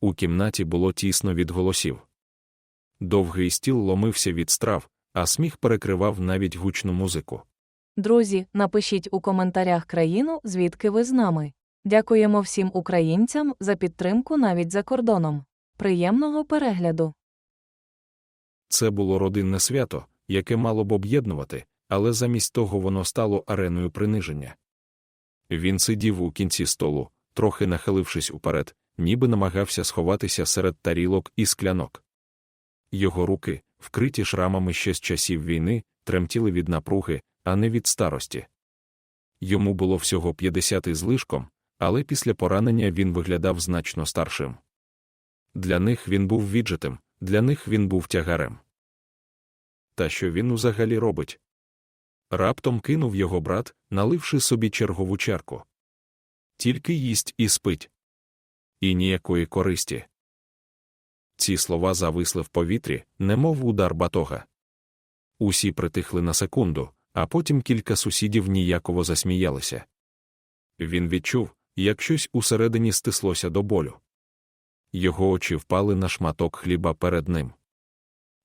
У кімнаті було тісно від голосів. Довгий стіл ломився від страв, а сміх перекривав навіть гучну музику. Друзі, напишіть у коментарях країну, звідки ви з нами. Дякуємо всім українцям за підтримку навіть за кордоном. Приємного перегляду! Це було родинне свято, яке мало б об'єднувати, але замість того воно стало ареною приниження. Він сидів у кінці столу, трохи нахилившись уперед, ніби намагався сховатися серед тарілок і склянок. Його руки, вкриті шрамами ще з часів війни, тремтіли від напруги, а не від старості. Йому було всього 50 із лишком, але після поранення він виглядав значно старшим. Для них він був віджитим, для них він був тягарем. Та що він взагалі робить? Раптом кинув його брат, наливши собі чергову чарку. Тільки їсть і спить. І ніякої користі. Ці слова зависли в повітрі, немов удар батога. Усі притихли на секунду, а потім кілька сусідів ніяково засміялися. Він відчув, як щось усередині стислося до болю. Його очі впали на шматок хліба перед ним.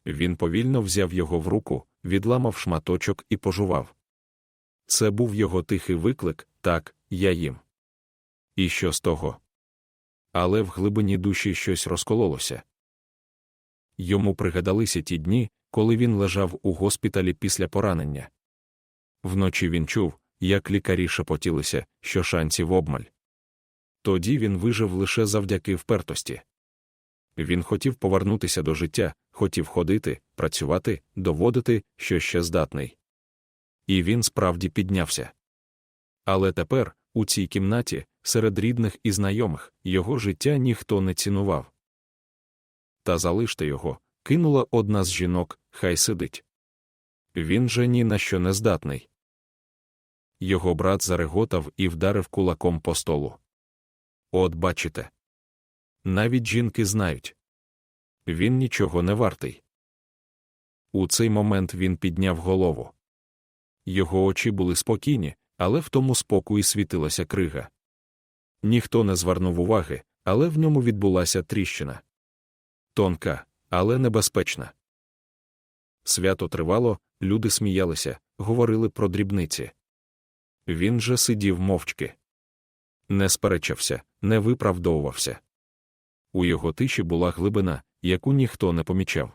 Він повільно взяв його в руку, відламав шматочок і пожував. Це був його тихий виклик так, я їм. І що з того? Але в глибині душі щось розкололося. Йому пригадалися ті дні, коли він лежав у госпіталі після поранення. Вночі він чув, як лікарі шепотілися, що шансів обмаль. Тоді він вижив лише завдяки впертості. Він хотів повернутися до життя, хотів ходити, працювати, доводити, що ще здатний. І він справді піднявся. Але тепер, у цій кімнаті, серед рідних і знайомих, його життя ніхто не цінував. Та залиште його, кинула одна з жінок, хай сидить. Він же ні на що не здатний. Його брат зареготав і вдарив кулаком по столу. От бачите. Навіть жінки знають. Він нічого не вартий. У цей момент він підняв голову. Його очі були спокійні, але в тому спокої світилася крига. Ніхто не звернув уваги, але в ньому відбулася тріщина. Тонка, але небезпечна. Свято тривало, люди сміялися, говорили про дрібниці. Він же сидів мовчки. Не сперечався, не виправдовувався. У його тиші була глибина, яку ніхто не помічав.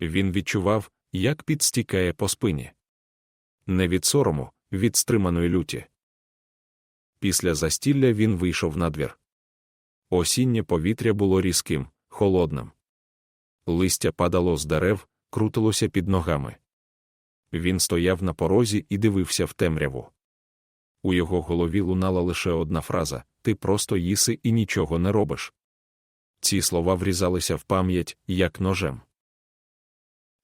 Він відчував, як підстікає по спині. Не від сорому, від стриманої люті. Після застілля він вийшов на двір. Осіннє повітря було різким, холодним. Листя падало з дерев, крутилося під ногами. Він стояв на порозі і дивився в темряву. У його голові лунала лише одна фраза ти просто їси і нічого не робиш. Ці слова врізалися в пам'ять, як ножем.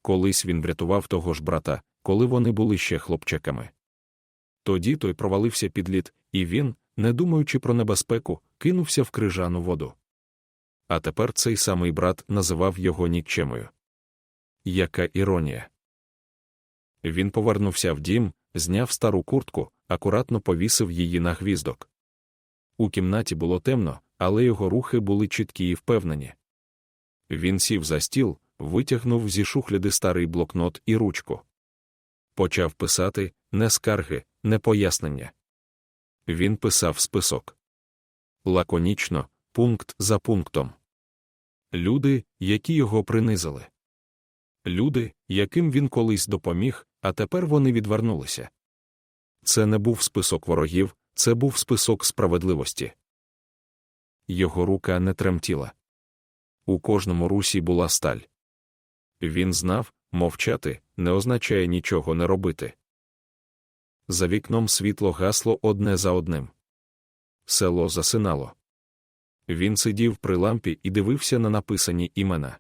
Колись він врятував того ж брата, коли вони були ще хлопчаками. Тоді той провалився під лід, і він, не думаючи про небезпеку, кинувся в крижану воду. А тепер цей самий брат називав його нікчемою. Яка іронія. Він повернувся в дім, зняв стару куртку, акуратно повісив її на гвіздок. У кімнаті було темно, але його рухи були чіткі і впевнені. Він сів за стіл, витягнув зі шухляди старий блокнот і ручку. Почав писати не скарги, не пояснення. Він писав список. Лаконічно, пункт за пунктом. Люди, які його принизили. Люди, яким він колись допоміг, а тепер вони відвернулися. Це не був список ворогів, це був список справедливості. Його рука не тремтіла. У кожному русі була сталь. Він знав, мовчати не означає нічого не робити. За вікном світло гасло одне за одним. Село засинало. Він сидів при лампі і дивився на написані імена.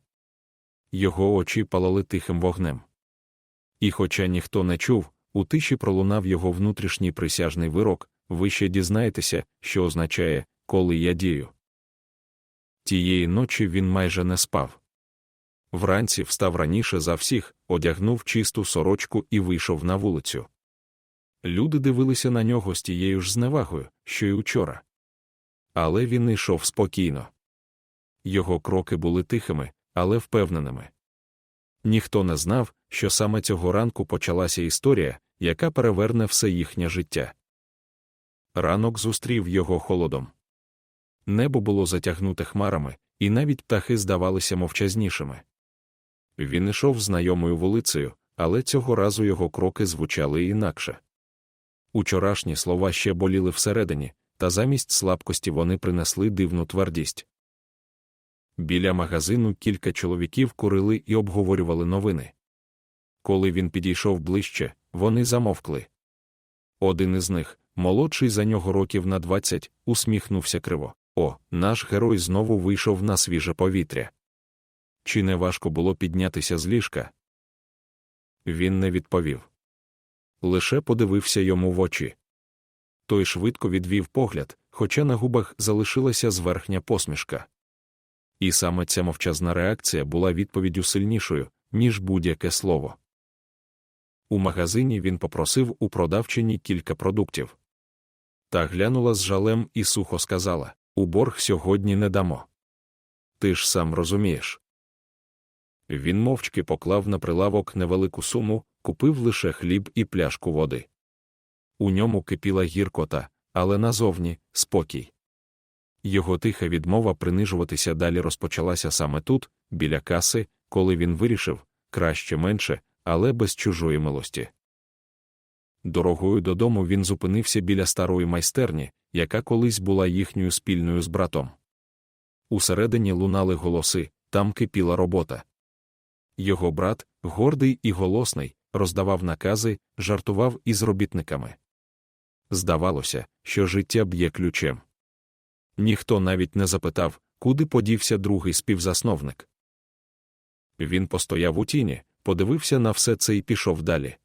Його очі палали тихим вогнем. І, хоча ніхто не чув, у тиші пролунав його внутрішній присяжний вирок, ви ще дізнаєтеся, що означає, коли я дію. Тієї ночі він майже не спав. Вранці встав раніше за всіх, одягнув чисту сорочку і вийшов на вулицю. Люди дивилися на нього з тією ж зневагою, що й учора. Але він йшов спокійно. його кроки були тихими, але впевненими. Ніхто не знав, що саме цього ранку почалася історія, яка переверне все їхнє життя. Ранок зустрів його холодом. Небо було затягнуте хмарами, і навіть птахи здавалися мовчазнішими. Він ішов знайомою вулицею, але цього разу його кроки звучали інакше. Учорашні слова ще боліли всередині, та замість слабкості вони принесли дивну твердість. Біля магазину кілька чоловіків курили і обговорювали новини. Коли він підійшов ближче, вони замовкли. Один із них, молодший за нього років на двадцять, усміхнувся криво. О, наш герой знову вийшов на свіже повітря. Чи не важко було піднятися з ліжка? Він не відповів. Лише подивився йому в очі. Той швидко відвів погляд, хоча на губах залишилася зверхня посмішка. І саме ця мовчазна реакція була відповіддю сильнішою, ніж будь-яке слово. У магазині він попросив у продавчині кілька продуктів. Та глянула з жалем і сухо сказала у борг сьогодні не дамо. Ти ж сам розумієш. Він мовчки поклав на прилавок невелику суму, купив лише хліб і пляшку води. У ньому кипіла гіркота, але назовні спокій. Його тиха відмова принижуватися далі розпочалася саме тут, біля каси, коли він вирішив краще менше, але без чужої милості. Дорогою додому він зупинився біля старої майстерні, яка колись була їхньою спільною з братом. Усередині лунали голоси, там кипіла робота. Його брат, гордий і голосний, роздавав накази, жартував із робітниками. Здавалося, що життя б'є ключем. Ніхто навіть не запитав, куди подівся другий співзасновник. Він постояв у тіні, подивився на все це і пішов далі.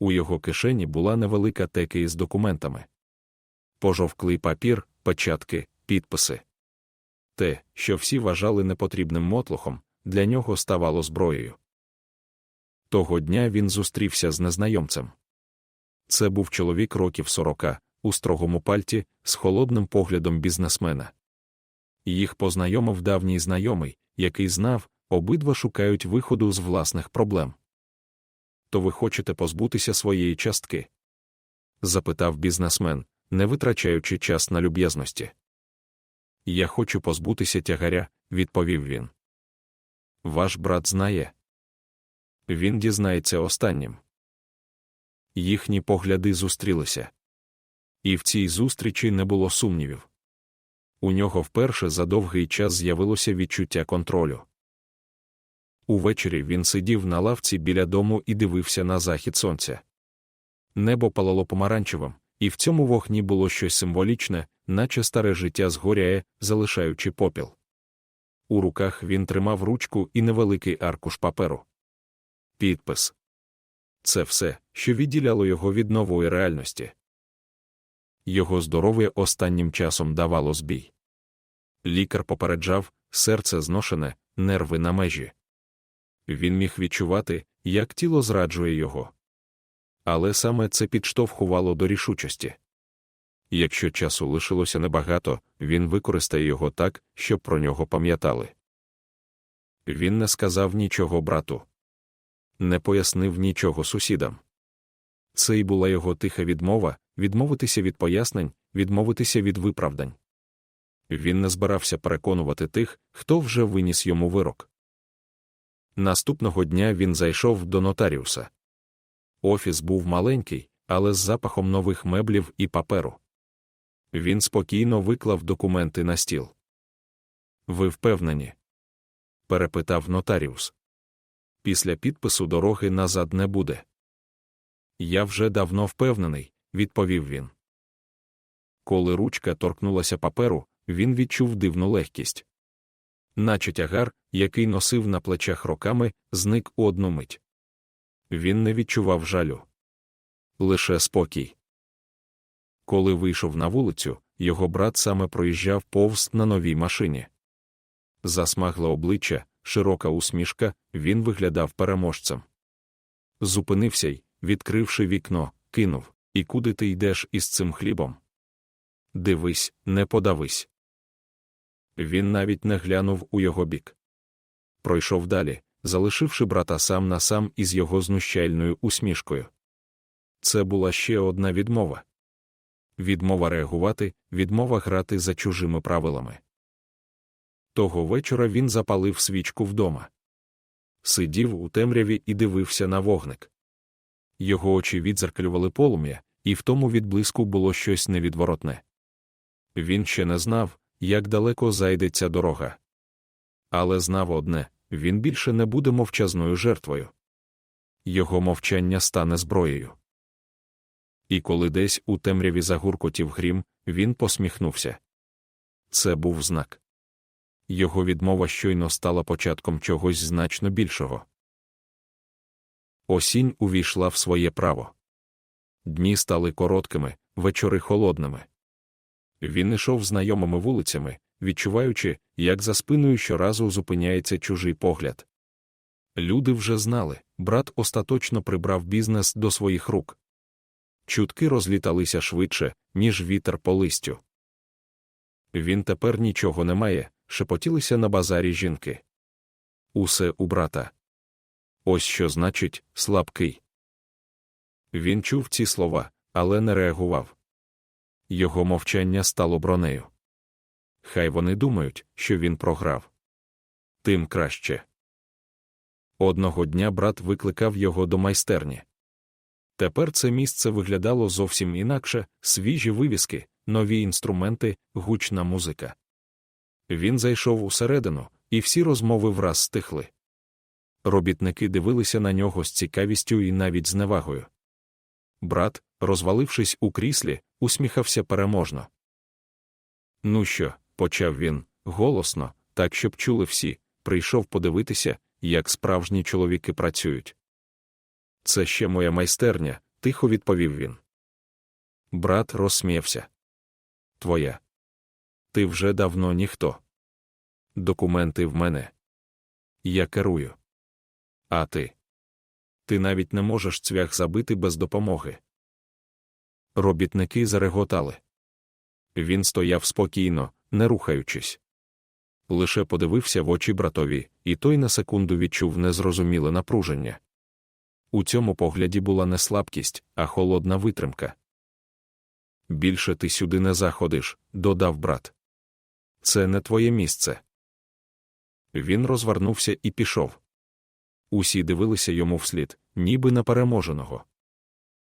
У його кишені була невелика теки із документами. Пожовклий папір, печатки, підписи. Те, що всі вважали непотрібним мотлохом, для нього ставало зброєю. Того дня він зустрівся з незнайомцем. Це був чоловік років сорока, у строгому пальті, з холодним поглядом бізнесмена. Їх познайомив давній знайомий, який знав, обидва шукають виходу з власних проблем. То ви хочете позбутися своєї частки? запитав бізнесмен, не витрачаючи час на люб'язності. Я хочу позбутися тягаря, відповів він. Ваш брат знає. Він дізнається останнім. Їхні погляди зустрілися. І в цій зустрічі не було сумнівів. У нього вперше за довгий час з'явилося відчуття контролю. Увечері він сидів на лавці біля дому і дивився на захід сонця. Небо палало помаранчевим, і в цьому вогні було щось символічне, наче старе життя згоряє, залишаючи попіл. У руках він тримав ручку і невеликий аркуш паперу. Підпис це все, що відділяло його від нової реальності. Його здоров'я останнім часом давало збій. Лікар попереджав, серце зношене, нерви на межі. Він міг відчувати, як тіло зраджує його. Але саме це підштовхувало до рішучості. Якщо часу лишилося небагато, він використає його так, щоб про нього пам'ятали. Він не сказав нічого брату, не пояснив нічого сусідам. Це й була його тиха відмова відмовитися від пояснень, відмовитися від виправдань. Він не збирався переконувати тих, хто вже виніс йому вирок. Наступного дня він зайшов до нотаріуса. Офіс був маленький, але з запахом нових меблів і паперу. Він спокійно виклав документи на стіл. Ви впевнені? перепитав нотаріус. Після підпису дороги назад не буде. Я вже давно впевнений, відповів він. Коли ручка торкнулася паперу, він відчув дивну легкість. Наче тягар, який носив на плечах роками, зник у одну мить. Він не відчував жалю. Лише спокій. Коли вийшов на вулицю, його брат саме проїжджав повз на новій машині. Засмагле обличчя, широка усмішка, він виглядав переможцем. Зупинився й, відкривши вікно, кинув І куди ти йдеш із цим хлібом? Дивись, не подавись. Він навіть не глянув у його бік. Пройшов далі, залишивши брата сам на сам із його знущальною усмішкою. Це була ще одна відмова. Відмова реагувати, відмова грати за чужими правилами. Того вечора він запалив свічку вдома. Сидів у темряві і дивився на вогник. Його очі відзеркалювали полум'я, і в тому відблиску було щось невідворотне. Він ще не знав, як далеко зайде ця дорога. Але знав одне він більше не буде мовчазною жертвою. Його мовчання стане зброєю. І коли десь у темряві загуркотів грім, він посміхнувся. Це був знак. Його відмова щойно стала початком чогось значно більшого. Осінь увійшла в своє право. Дні стали короткими, вечори холодними. Він ішов знайомими вулицями, відчуваючи, як за спиною щоразу зупиняється чужий погляд. Люди вже знали, брат остаточно прибрав бізнес до своїх рук. Чутки розліталися швидше, ніж вітер по листю. Він тепер нічого не має, шепотілися на базарі жінки. Усе у брата. Ось що значить слабкий. Він чув ці слова, але не реагував. Його мовчання стало бронею. Хай вони думають, що він програв. Тим краще. Одного дня брат викликав його до майстерні. Тепер це місце виглядало зовсім інакше, свіжі вивіски, нові інструменти, гучна музика. Він зайшов усередину, і всі розмови враз стихли. Робітники дивилися на нього з цікавістю і навіть з невагою. Брат, розвалившись у кріслі, усміхався переможно. Ну що, почав він, голосно, так щоб чули всі, прийшов подивитися, як справжні чоловіки працюють. Це ще моя майстерня, тихо відповів він. Брат розсміявся. Твоя. Ти вже давно ніхто. Документи в мене. Я керую. А ти? Ти навіть не можеш цвях забити без допомоги. Робітники зареготали. Він стояв спокійно, не рухаючись. Лише подивився в очі братові, і той на секунду відчув незрозуміле напруження. У цьому погляді була не слабкість, а холодна витримка. Більше ти сюди не заходиш, додав брат. Це не твоє місце. Він розвернувся і пішов. Усі дивилися йому вслід, ніби на переможеного.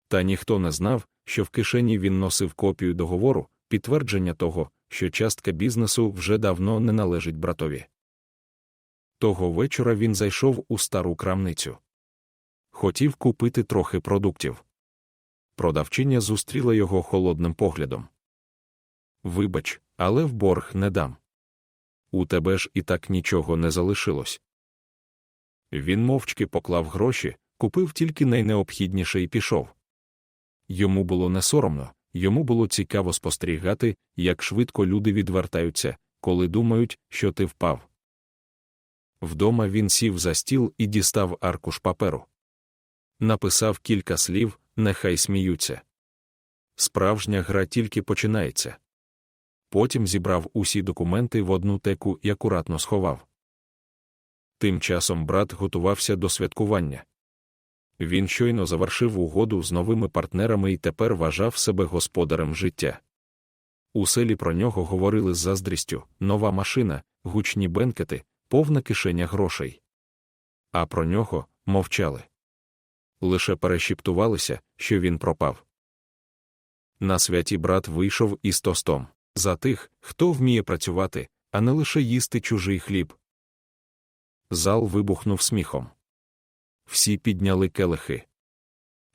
Та ніхто не знав, що в кишені він носив копію договору, підтвердження того, що частка бізнесу вже давно не належить братові. Того вечора він зайшов у стару крамницю. Хотів купити трохи продуктів. Продавчиня зустріла його холодним поглядом. Вибач, але в борг не дам. У тебе ж і так нічого не залишилось. Він мовчки поклав гроші, купив тільки найнеобхідніше і пішов. Йому було не соромно, йому було цікаво спостерігати, як швидко люди відвертаються, коли думають, що ти впав. Вдома він сів за стіл і дістав аркуш паперу. Написав кілька слів, нехай сміються. Справжня гра тільки починається. Потім зібрав усі документи в одну теку і акуратно сховав. Тим часом брат готувався до святкування. Він щойно завершив угоду з новими партнерами і тепер вважав себе господарем життя. У селі про нього говорили з заздрістю нова машина, гучні бенкети, повна кишеня грошей. А про нього мовчали. Лише перешіптувалися, що він пропав. На святі брат вийшов із тостом за тих, хто вміє працювати, а не лише їсти чужий хліб. Зал вибухнув сміхом. Всі підняли келихи.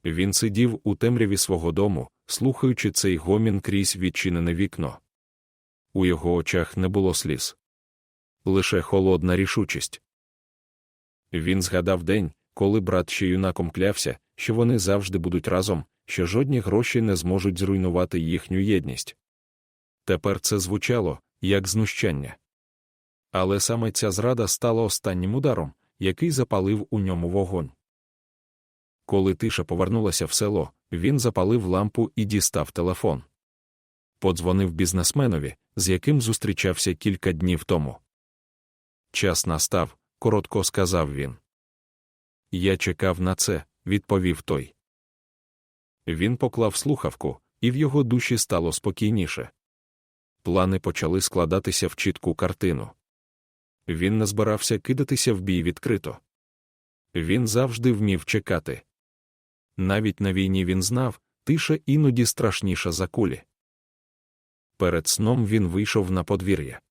Він сидів у темряві свого дому, слухаючи цей гомін крізь відчинене вікно. У його очах не було сліз. Лише холодна рішучість. Він згадав день, коли брат ще юнаком клявся, що вони завжди будуть разом, що жодні гроші не зможуть зруйнувати їхню єдність. Тепер це звучало, як знущання. Але саме ця зрада стала останнім ударом, який запалив у ньому вогонь. Коли тиша повернулася в село, він запалив лампу і дістав телефон. подзвонив бізнесменові, з яким зустрічався кілька днів тому. Час настав, коротко сказав він. Я чекав на це, відповів той. Він поклав слухавку, і в його душі стало спокійніше. Плани почали складатися в чітку картину. Він не збирався кидатися в бій відкрито. Він завжди вмів чекати. Навіть на війні він знав, тиша іноді страшніша за кулі. Перед сном він вийшов на подвір'я.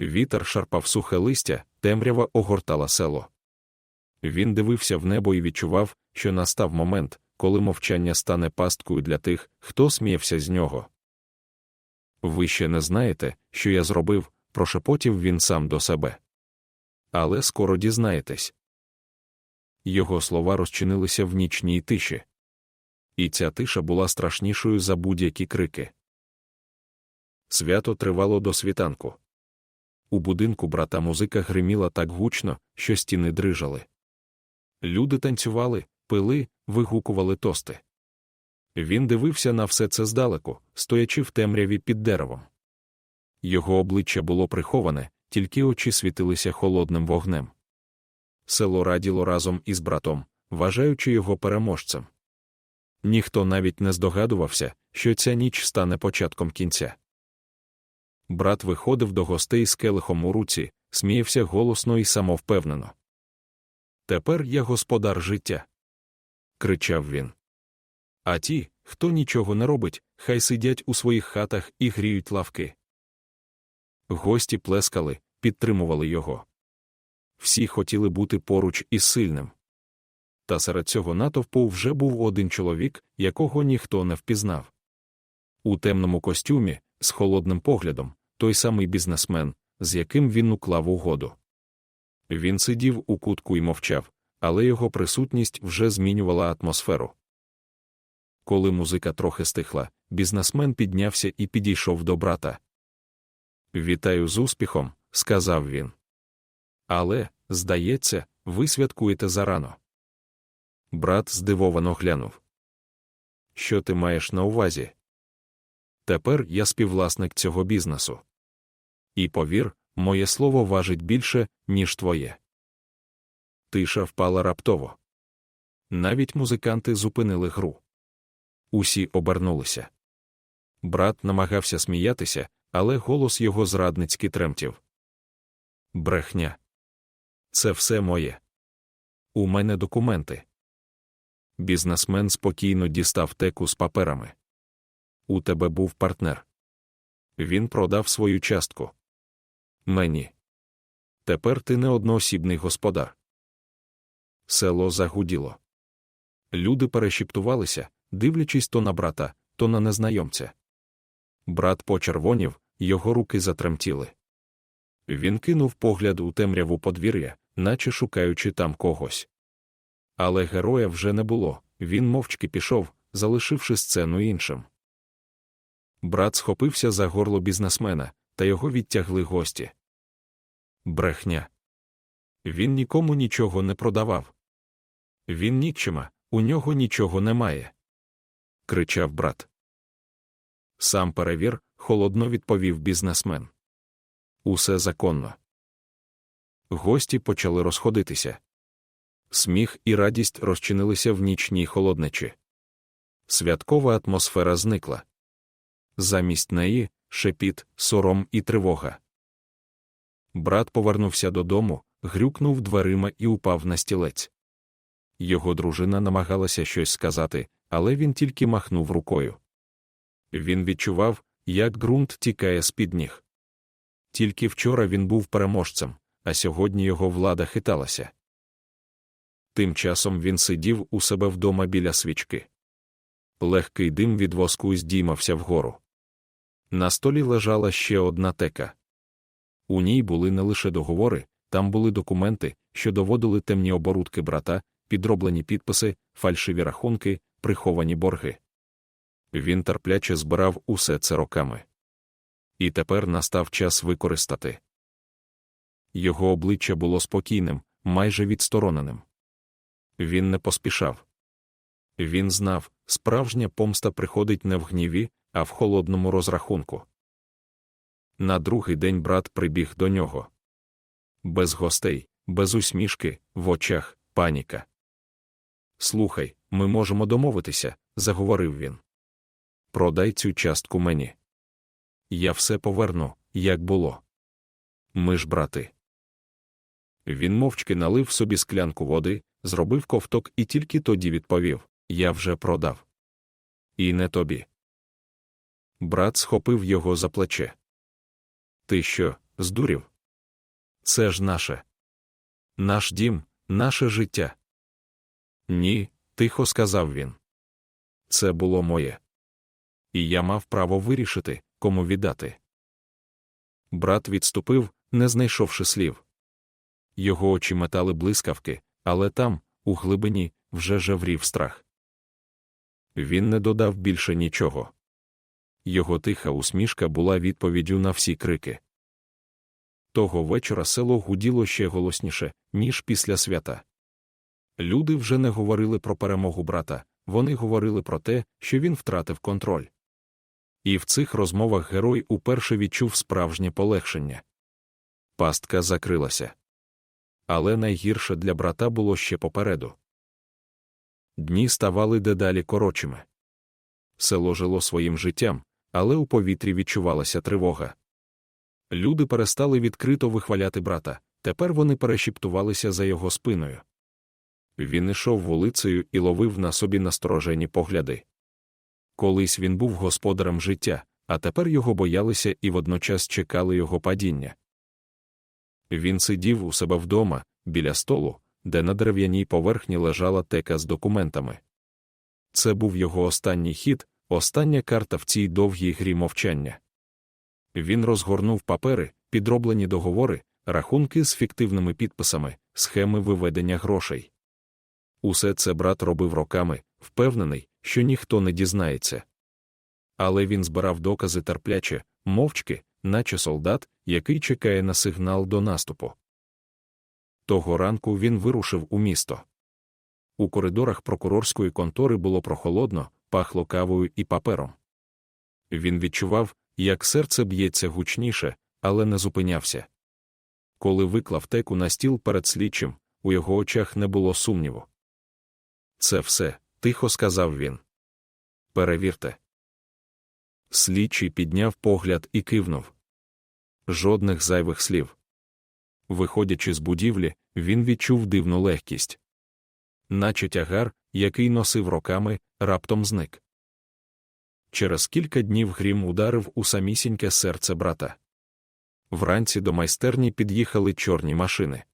Вітер шарпав сухе листя, темрява огортала село. Він дивився в небо і відчував, що настав момент, коли мовчання стане пасткою для тих, хто сміявся з нього. Ви ще не знаєте, що я зробив, прошепотів він сам до себе. Але скоро дізнаєтесь. Його слова розчинилися в нічній тиші. І ця тиша була страшнішою за будь-які крики. Свято тривало до світанку. У будинку брата музика гриміла так гучно, що стіни дрижали. Люди танцювали, пили, вигукували тости. Він дивився на все це здалеку, стоячи в темряві під деревом. Його обличчя було приховане, тільки очі світилися холодним вогнем. Село раділо разом із братом, вважаючи його переможцем. Ніхто навіть не здогадувався, що ця ніч стане початком кінця. Брат виходив до гостей з келихом у руці, сміявся голосно і самовпевнено. Тепер я господар життя. кричав він. А ті, хто нічого не робить, хай сидять у своїх хатах і гріють лавки. Гості плескали, підтримували його. Всі хотіли бути поруч із сильним. Та серед цього натовпу вже був один чоловік, якого ніхто не впізнав. У темному костюмі, з холодним поглядом, той самий бізнесмен, з яким він уклав угоду. Він сидів у кутку і мовчав, але його присутність вже змінювала атмосферу. Коли музика трохи стихла, бізнесмен піднявся і підійшов до брата. Вітаю з успіхом, сказав він. Але, здається, ви святкуєте зарано. Брат здивовано глянув. Що ти маєш на увазі? Тепер я співвласник цього бізнесу. І повір, моє слово важить більше, ніж твоє. Тиша впала раптово. Навіть музиканти зупинили гру. Усі обернулися. Брат намагався сміятися, але голос його зрадницьки тремтів. Брехня. Це все моє. У мене документи. Бізнесмен спокійно дістав теку з паперами. У тебе був партнер. Він продав свою частку. Мені. Тепер ти не одноосібний господар. Село загуділо. Люди перешіптувалися, дивлячись то на брата, то на незнайомця. Брат почервонів, його руки затремтіли. Він кинув погляд у темряву подвір'я, наче шукаючи там когось. Але героя вже не було, він мовчки пішов, залишивши сцену іншим. Брат схопився за горло бізнесмена, та його відтягли гості. Брехня. Він нікому нічого не продавав. Він нікчима, у нього нічого немає. Кричав брат. Сам перевір, холодно відповів бізнесмен. Усе законно. Гості почали розходитися. Сміх і радість розчинилися в нічній холодничі. Святкова атмосфера зникла. Замість неї шепіт, сором і тривога. Брат повернувся додому, грюкнув дверима і упав на стілець. Його дружина намагалася щось сказати, але він тільки махнув рукою. Він відчував, як ґрунт тікає з під ніг. Тільки вчора він був переможцем, а сьогодні його влада хиталася. Тим часом він сидів у себе вдома біля свічки. Легкий дим від воску здіймався вгору. На столі лежала ще одна тека. У ній були не лише договори, там були документи, що доводили темні оборудки брата, підроблені підписи, фальшиві рахунки, приховані борги. Він терпляче збирав усе це роками. І тепер настав час використати. Його обличчя було спокійним, майже відстороненим. Він не поспішав. Він знав, справжня помста приходить не в гніві, а в холодному розрахунку. На другий день брат прибіг до нього. Без гостей, без усмішки, в очах, паніка. Слухай, ми можемо домовитися, заговорив він. Продай цю частку мені. Я все поверну, як було. Ми ж брати. Він мовчки налив собі склянку води, зробив ковток і тільки тоді відповів Я вже продав. І не тобі. Брат схопив його за плече. Ти що, здурів? Це ж наше. Наш дім, наше життя. Ні, тихо сказав він. Це було моє. І я мав право вирішити, кому віддати. Брат відступив, не знайшовши слів. Його очі метали блискавки, але там, у глибині, вже жеврів страх. Він не додав більше нічого. Його тиха усмішка була відповіддю на всі крики. Того вечора село гуділо ще голосніше, ніж після свята. Люди вже не говорили про перемогу брата, вони говорили про те, що він втратив контроль. І в цих розмовах герой уперше відчув справжнє полегшення. Пастка закрилася. Але найгірше для брата було ще попереду. Дні ставали дедалі коротшими. Село жило своїм життям, але у повітрі відчувалася тривога. Люди перестали відкрито вихваляти брата, тепер вони перешіптувалися за його спиною. Він ішов вулицею і ловив на собі насторожені погляди. Колись він був господарем життя, а тепер його боялися і водночас чекали його падіння. Він сидів у себе вдома, біля столу, де на дерев'яній поверхні лежала тека з документами. Це був його останній хід, остання карта в цій довгій грі мовчання. Він розгорнув папери, підроблені договори, рахунки з фіктивними підписами, схеми виведення грошей. Усе це брат робив роками, впевнений, що ніхто не дізнається. Але він збирав докази терпляче, мовчки, наче солдат, який чекає на сигнал до наступу. Того ранку він вирушив у місто. У коридорах прокурорської контори було прохолодно, пахло кавою і папером. Він відчував, як серце б'ється гучніше, але не зупинявся. Коли виклав теку на стіл перед слідчим, у його очах не було сумніву. Це все, тихо сказав він. Перевірте. Слідчий підняв погляд і кивнув. Жодних зайвих слів. Виходячи з будівлі, він відчув дивну легкість. Наче тягар, який носив роками, раптом зник. Через кілька днів грім ударив у самісіньке серце брата. Вранці до майстерні під'їхали чорні машини.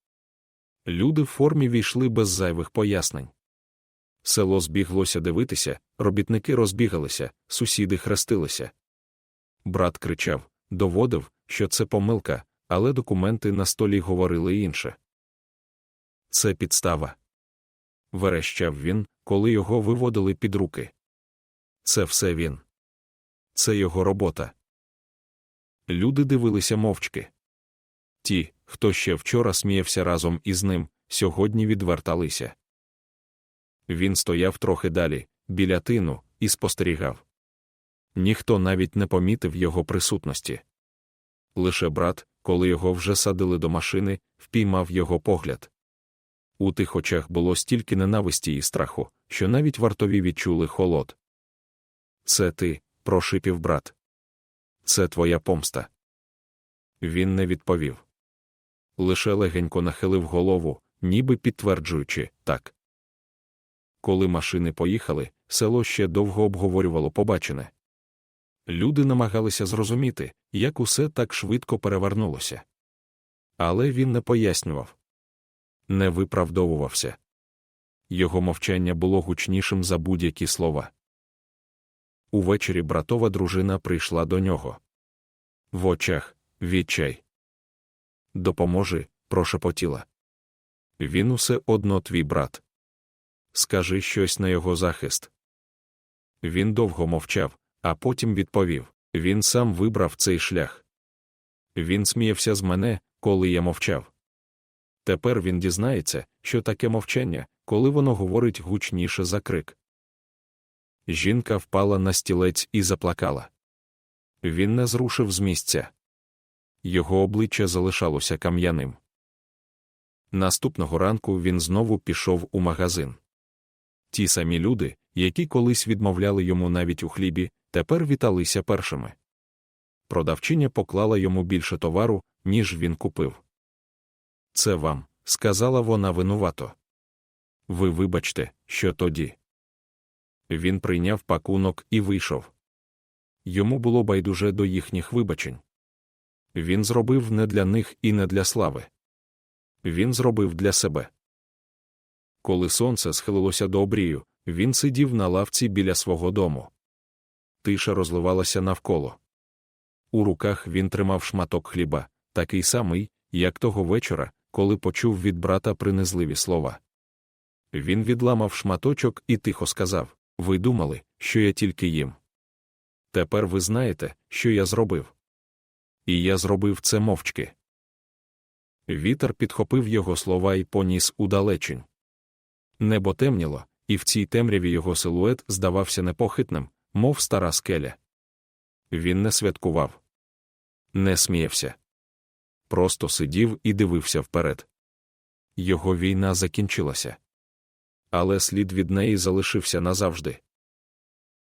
Люди в формі війшли без зайвих пояснень. Село збіглося дивитися, робітники розбігалися, сусіди хрестилися. Брат кричав, доводив, що це помилка, але документи на столі говорили інше. Це підстава. Верещав він, коли його виводили під руки. Це все він. Це його робота. Люди дивилися мовчки. Ті, хто ще вчора сміявся разом із ним, сьогодні відверталися. Він стояв трохи далі, біля тину, і спостерігав. Ніхто навіть не помітив його присутності. Лише брат, коли його вже садили до машини, впіймав його погляд. У тих очах було стільки ненависті і страху, що навіть вартові відчули холод. Це ти, прошипів брат. Це твоя помста. Він не відповів. Лише легенько нахилив голову, ніби підтверджуючи так. Коли машини поїхали, село ще довго обговорювало побачене. Люди намагалися зрозуміти, як усе так швидко перевернулося. Але він не пояснював, не виправдовувався. Його мовчання було гучнішим за будь-які слова. Увечері братова дружина прийшла до нього. В очах відчай. Допоможи, прошепотіла. Він усе одно твій брат. Скажи щось на його захист. Він довго мовчав, а потім відповів він сам вибрав цей шлях. Він сміявся з мене, коли я мовчав. Тепер він дізнається, що таке мовчання, коли воно говорить гучніше за крик. Жінка впала на стілець і заплакала. Він не зрушив з місця. Його обличчя залишалося кам'яним. Наступного ранку він знову пішов у магазин. Ті самі люди, які колись відмовляли йому навіть у хлібі, тепер віталися першими. Продавчиня поклала йому більше товару, ніж він купив. Це вам, сказала вона винувато. Ви вибачте, що тоді. Він прийняв пакунок і вийшов. Йому було байдуже до їхніх вибачень. Він зробив не для них і не для слави. Він зробив для себе. Коли сонце схилилося до обрію, він сидів на лавці біля свого дому. Тиша розливалася навколо. У руках він тримав шматок хліба, такий самий, як того вечора, коли почув від брата принизливі слова. Він відламав шматочок і тихо сказав Ви думали, що я тільки їм. Тепер ви знаєте, що я зробив. І я зробив це мовчки. Вітер підхопив його слова і поніс удалечінь. Небо темніло, і в цій темряві його силует здавався непохитним, мов стара скеля. Він не святкував, не сміявся. Просто сидів і дивився вперед. Його війна закінчилася. Але слід від неї залишився назавжди.